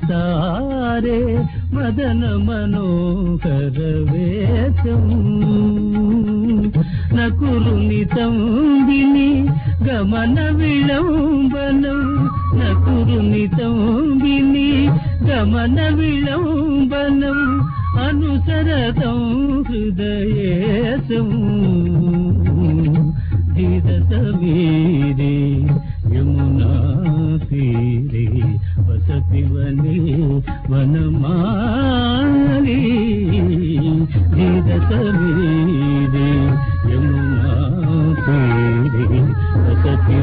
సారే మదన మనోహర వేషం నకురుని తంబిని గమన విళంబనం నకురుని తంబిని గమన విళంబనం అనుసరతం హృదయేశం ధీర సమీరే వసతి వనమాలి. ధీర సమీరే యమునా తీరే వసతి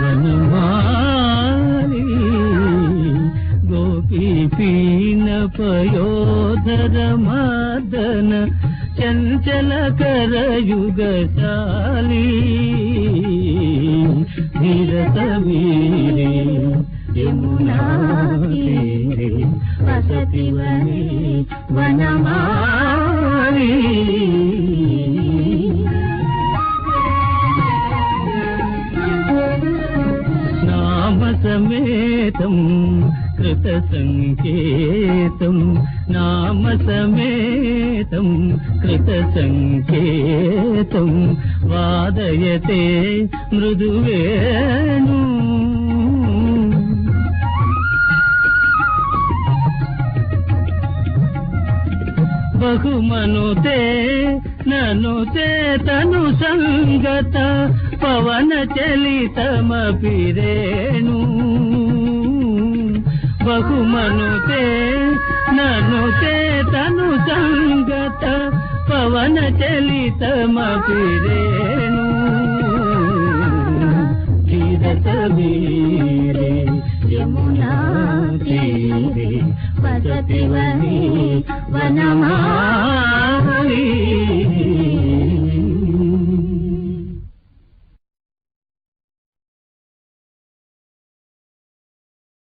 వనమాలి. గోపీ పీన పయోధర మాదన చంచల కరయుగశాలి ధీరత వీర వసతి వనే వనమాలి కృత సంకేతం నామసమేతం కృత సంకేతం వాదయతే మృదువేణు బహుమనుతే నను చేతను సంగత పవన చలితమపి రేణు బహుమనుతే నను చేతను సంగత పవన తీరత వీరే యమునా తీరే వసతి వనే వనమాలి